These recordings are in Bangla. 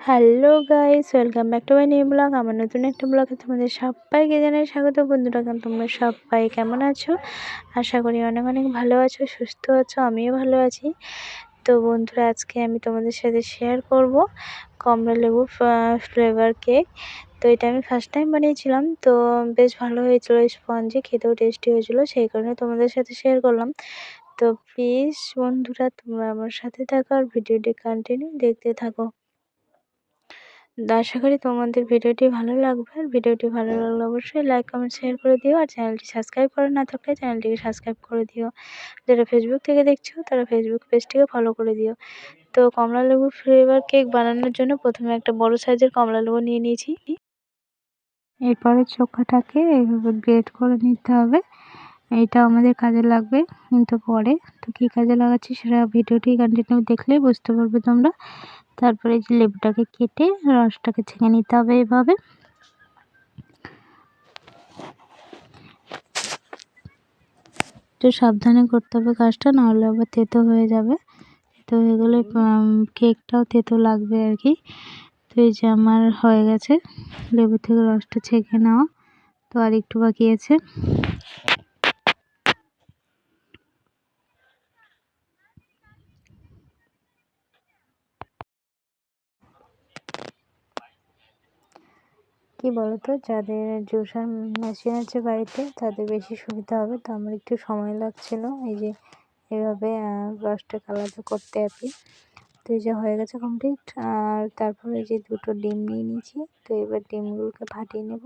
Hello guys, welcome back to my new blog. আমার নতুন একটা ব্লগে তোমাদের সবাইকে জানাই স্বাগত। বন্ধুরা কেন তোমরা সবাই? কেমন আছো? আশা করি অনেক অনেক ভালো আছো, সুস্থ আছো, আমিও ভালো আছি। তো বন্ধুরা, আজকে আমি তোমাদের সাথে শেয়ার করব কমলা লেবু ফ্লেভার কেক তো এটা আমি ফার্স্ট টাইম বানিয়েছিলাম। তো বেশ ভালো হয়েছিল স্পঞ্জি খেতেও টেস্টি হয়েছিল, সেই কারণে তোমাদের সাথে শেয়ার করলাম। তো প্লিজ বন্ধুরা, তোমরা আমার সাথে থাকো আর ভিডিওটি কন্টিনিউ দেখতে থাকো। আশা করি তোমাদের ভিডিওটি ভালো লাগবে। আর ভিডিওটি ভালো লাগলে অবশ্যই লাইক কমেন্ট শেয়ার করে দিও আর চ্যানেলটি সাবস্ক্রাইব করে না থাকলে চ্যানেলটিকে সাবস্ক্রাইব করে দিও। যারা ফেসবুক থেকে দেখছ, তারা ফেসবুক পেজটিকে ফলো করে দিও। তো কমলা লেবু ফ্লেভার কেক বানানোর জন্য প্রথমে একটা বড় সাইজের কমলা লেবু নিয়ে নিয়েছি। এরপরে চোখাটাকে এইভাবে গ্রেট করে নিতে হবে। এটা আমাদের কাজে লাগবে, কিন্তু পরে। তো কী কাজে লাগাচ্ছি সেটা ভিডিওটি কন্টিনিউ দেখলেই বুঝতে পারবে তোমরা। তারপরে যে লেবুটাকে কেটে রসটাকে ছেঁকে নিতে হবে এভাবে। একটু সাবধানে করতে হবে কাজটা, নাহলে আবার তেতো হয়ে যাবে। তো এগুলো কেকটাও তেতো লাগবে আর কি। তো এই যে আমার হয়ে গেছে, লেবু থেকে রসটা ছেঁকে নেওয়া। তো আর একটু বাকি আছে। কি বলতো? যাদের জুসার মেশিন আছে বাড়িতে, তাদের বেশি সুবিধা হবে। তো আমার একটু সময় লাগছিল। এই যে এভাবে রসটাকে আলাদা করতে কি। তো এই যে হয়ে গেছে কমপ্লিট আর তারপরে যে দুটো ডিম নিয়ে নিয়েছি। তো এবার ডিমগুলোকে ফাটিয়ে নেব।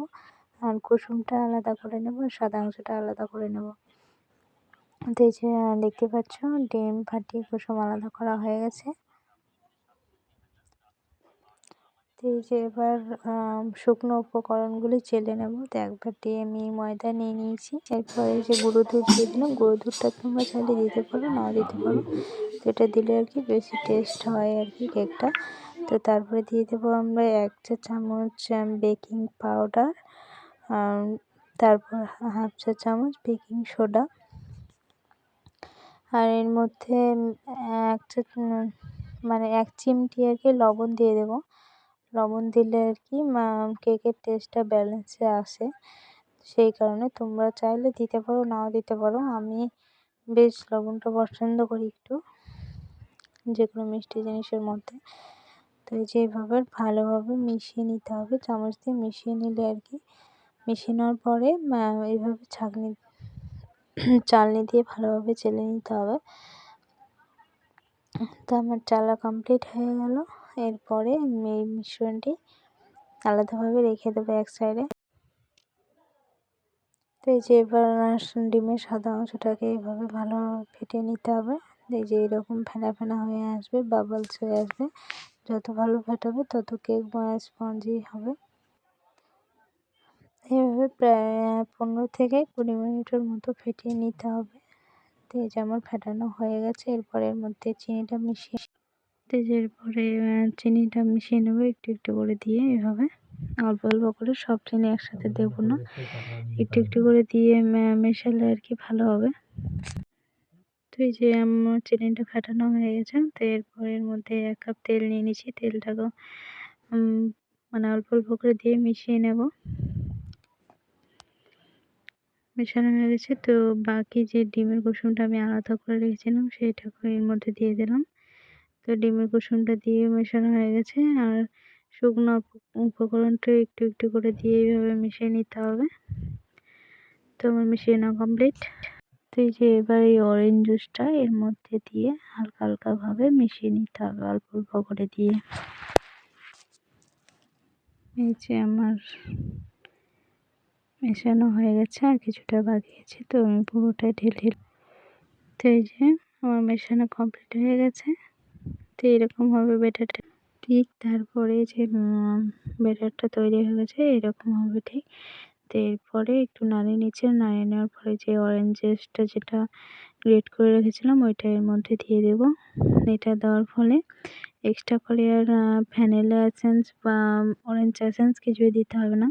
আর কুসুমটা আলাদা করে নেব সাদা অংশটা আলাদা করে নেব। তো এই যে দেখতে পাচ্ছ? ডিম ফাটিয়ে কুসুম আলাদা করা হয়ে গেছে। এই যে এবার শুকনো উপকরণগুলি চেলে নেব। তো এক বাটি আমি ময়দা নিয়ে নিয়েছি। এরপরে যে গুঁড়ো দুধ দিয়ে দিলাম, গুঁড়ো দুধটা তোমরা চাইলে দিতে পারো, নাও দিতে পারো। তো এটা দিলে আর কি বেশি টেস্ট হয় আর কি কেকটা। তো তারপরে দিয়ে দেবো আমরা এক চা চামচ বেকিং পাউডার তারপর হাফ চা চামচ বেকিং সোডা। আর এর মধ্যে এক চা মানে এক চিমটি আর কি লবণ দিয়ে দেবো। লবণ দিলে আর কি কেকের টেস্টটা ব্যালেন্সে আসে। সেই কারণে তোমরা চাইলে দিতে পারো, নাও দিতে পারো। আমি বেশ লবণটা পছন্দ করি একটু যে কোনো মিষ্টি জিনিসের মধ্যে। তো এই যে এইভাবে ভালোভাবে মিশিয়ে নিতে হবে, চামচ দিয়ে মিশিয়ে নিলে আর কি মিশিয়ে নেওয়ার পরে এইভাবে ছাঁকনি, চালনি দিয়ে ভালোভাবে চেলে নিতে হবে। তো আমার চালা কমপ্লিট হয়ে গেল। এরপরে এই মিশ্রণটি আলাদাভাবে রেখে দেবো এক সাইডে। তো এই যে এবার ডিমের সাদা অংশটাকে এইভাবে ভালোভাবে ফেটে নিতে হবে। এই যে এরকম ফেনা ফেনা হয়ে আসবে বাবলস হয়ে আসবে। যত ভালো ফেটাবে তত কেক স্পঞ্জি হবে। এইভাবে প্রায় পনেরো থেকে কুড়ি মিনিটের মতো ফেটিয়ে নিতে হবে। তো এই যে আমার ফেটানো হয়ে গেছে এরপরে এর মধ্যে চিনিটা মিশিয়ে তেজের পরে চিনিটা মিশিয়ে নেব, একটু একটু করে দিয়ে এভাবে। অল্প অল্প করে সব চিনি একসাথে দেবো না। একটু একটু করে দিয়ে মেশালে আর কি ভালো হবে। তো এই যে আমার চিনিটা ফাটানো হয়ে গেছে। তো এরপর এর মধ্যে এক কাপ তেল নিয়ে নিচ্ছি। তেলটাকে মানে অল্প অল্প করে দিয়ে মিশিয়ে নেব। মেশানো হয়ে গেছে। তো বাকি যে ডিমের কুসুমটা আমি আলাদা করে রেখেছিলাম সেইটাকে এর মধ্যে দিয়ে দিলাম। তো ডিমের কুসুমটা দিয়ে মেশানো হয়ে গেছে। আর শুকনো উপকরণটা একটু একটু করে দিয়ে এইভাবে মিশিয়ে নিতে হবে। তো আমার মিশিয়ে নেওয়া কমপ্লিট তো এই যে এবার এই অরেঞ্জ জুসটা এর মধ্যে দিয়ে হালকা হালকাভাবে মিশিয়ে নিতে হবে অল্প অল্প করে দিয়ে। এই যে আমার মেশানো হয়ে গেছে, আর কিছুটা বাকি আছে, তো আমি পুরোটাই ঢেলে তো এই যে আমার মেশানো কমপ্লিট হয়ে গেছে। তো এরকম হবে বেটারটা। ঠিক তারপরে যে বেটারটা তৈরি হয়ে গেছে, এরকম হবে ঠিক। তো এরপরে একটু নাড়িয়ে নিচ্ছে, নাড়িয়ে নেওয়ার পরে যে অরেঞ্জেসটা যেটা গ্রেট করে রেখেছিলাম, ওইটা এর মধ্যে দিয়ে দেব। এটা দেওয়ার ফলে এক্সট্রা করে আর ভ্যানিলা এসেন্স বা অরেঞ্জ এসেন্স কিছুই দিতে হবে না।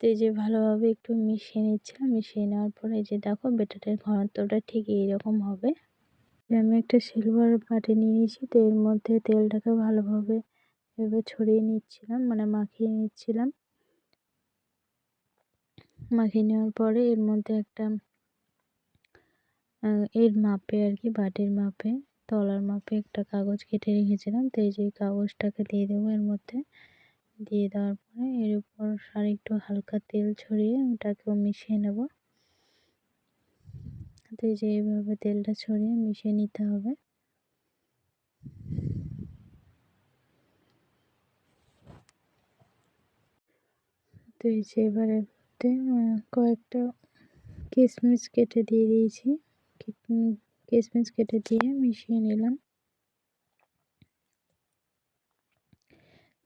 তো এই যে ভালোভাবে একটু মিশিয়ে নিচ্ছিলাম, মিশিয়ে নেওয়ার পরে যে দেখো বেটারের ঘনত্বটা ঠিক এইরকম হবে। আমি একটা সিলভার বাটি নিয়ে নিয়েছি, তো এর মধ্যে তেলটাকে ভালোভাবে এভাবে ছড়িয়ে নিচ্ছিলাম মানে মাখিয়ে নিচ্ছিলাম। মাখিয়ে নেওয়ার পরে এর মধ্যে একটা এর মাপে আর কি, বাটির মাপে, তলার মাপে একটা কাগজ কেটে রেখেছিলাম, তো এই যে কাগজটাকে দিয়ে দেবো এর মধ্যে। দিয়ে দেওয়ার পরে এর উপর আর একটু হালকা তেল ছড়িয়ে ওটাকেও মিশিয়ে নেব। এই যে এইভাবে তেলটা ছড়িয়ে মিশিয়ে নিতে হবে। তো এই যে এবারে কয়েকটা কিশমিশ কেটে দিয়ে দিয়েছি। কিশমিশ কেটে দিয়ে মিশিয়ে নিলাম।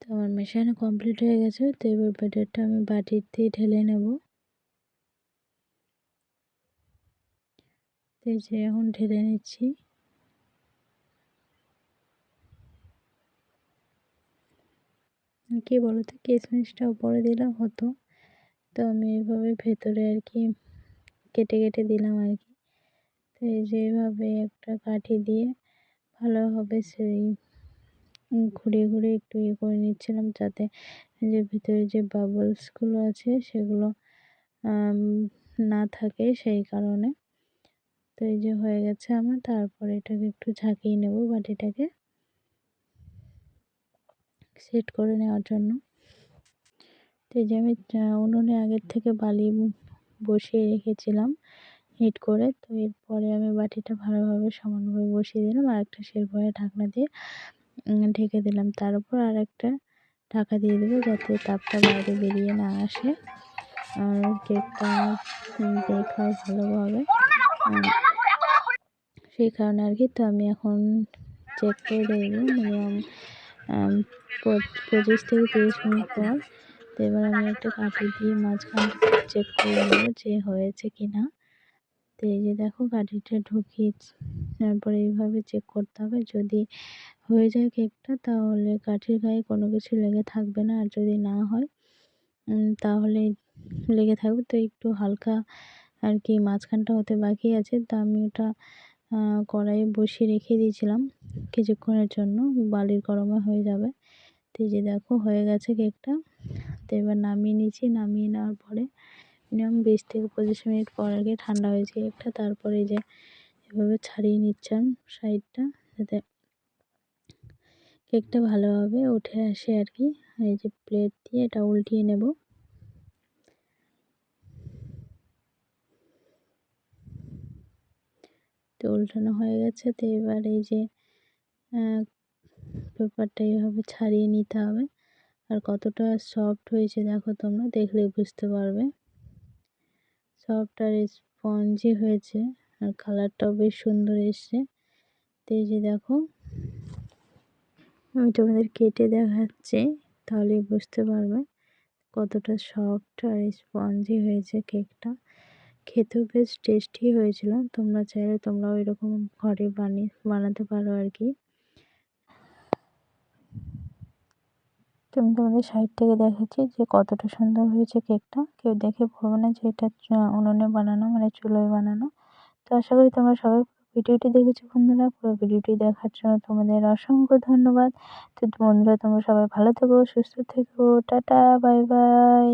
তো আমার মেশানো কমপ্লিট হয়ে গেছে। তো এবার ব্যাটারটা আমি বাটিতে ঢেলে নেব। এই যে এখন ঢেলে নিচ্ছি। কি বলো তো কিশমিশটা উপরে দিলাম হতো। তো আমি এইভাবে ভেতরে আর কি কেটে কেটে দিলাম আর কি। তো এই যেভাবে একটা কাঠি দিয়ে ভালোভাবে সেই ঘুরিয়ে ঘুরিয়ে একটু ইয়ে করে নিচ্ছিলাম যাতে যে ভিতরে যে বাবলসগুলো আছে সেগুলো না থাকে সেই কারণে। তো এই যে হয়ে গেছে আমার, তারপরে এটাকে একটু ঝাঁকিয়ে নেব বাটিটাকে সেট করে নেওয়ার জন্য। তো এই যে আমি উনুনে আগের থেকে বালি বসিয়ে রেখেছিলাম হিট করে, তো এরপরে আমি বাটিটা ভালোভাবে সমানভাবে বসিয়ে দিলাম আর একটা শিলপরে ঢাকনা দিয়ে ঢেকে দিলাম। তার উপর আর একটা ঢাকা দিয়ে দেবো যাতে তাপটা বাইরে বেরিয়ে না আসে। আর কেকটা বেক হয় ভালোভাবে। সেই কারণে আর কি তো আমি এখন চেক করে দেখব। মিনিমাম পঁচিশ থেকে তিরিশ মিনিট পর। তো এবার আমি একটা কাঠি দিয়ে মাঝখান চেক করে নেব যে হয়েছে কি না তো এই যে দেখো কাঠিটা ঢুকিয়ে তারপরে এইভাবে চেক করতে হবে। যদি হয়ে যায় কেকটা তাহলে কাঠির গায়ে কোনো কিছু লেগে থাকবে না। আর যদি না হয় তাহলে লেগে থাকবে। তো একটু হালকা আর কি মাঝখানটা হতে বাকি আছে। তো আমি ওটা কড়াইয়ে বসিয়ে রেখে দিয়েছিলাম কিছুক্ষণের জন্য। বালির গরমে হয়ে যাবে। তো যে দেখো, হয়ে গেছে কেকটা। তো এবার নামিয়ে নিয়েছি। নামিয়ে নেওয়ার পরে মিনিমাম বিশ থেকে পঁচিশ মিনিট পর আগে ঠান্ডা হয়েছে কেকটা। তারপরে যে এভাবে ছাড়িয়ে নিচ্ছিলাম সাইডটা যাতে কেকটা ভালোভাবে উঠে আসে আর কি। এই যে প্লেট দিয়ে এটা উল্টিয়ে নেব তো উল্টানো হয়ে গেছে। তো এবার এই যে পেপারটা এইভাবে ছাড়িয়ে নিতে হবে। আর কতটা সফট হয়েছে দেখো তোমরা, দেখলে বুঝতে পারবে। সফট আর স্পঞ্জি হয়েছে, আর কালারটাও বেশ সুন্দর এসছে। তো এই যে দেখো, আমি তোমাদের কেটে দেখাচ্ছি, তাহলেই বুঝতে পারবে কতটা সফট আর স্পঞ্জি হয়েছে কেকটা খেতেও বেশ টেস্টি হয়েছিল। তোমরা চাইলে তোমরাও এরকম ঘরে বানিয়ে বানাতে পারো আর কি আমি তোমাদের সাইড থেকে দেখাচ্ছি যে কতটা সুন্দর হয়েছে কেকটা কেউ দেখে বলবে না যে এটা উনুনে বানানো মানে চুলোয় বানানো। তো আশা করি তোমরা সবাই ভিডিওটি দেখেছ বন্ধুরা। পুরো ভিডিওটি দেখার জন্য তোমাদের অসংখ্য ধন্যবাদ। তো বন্ধুরা, তোমরা সবাই ভালো থেকো, সুস্থ থেকো। Tata bye bye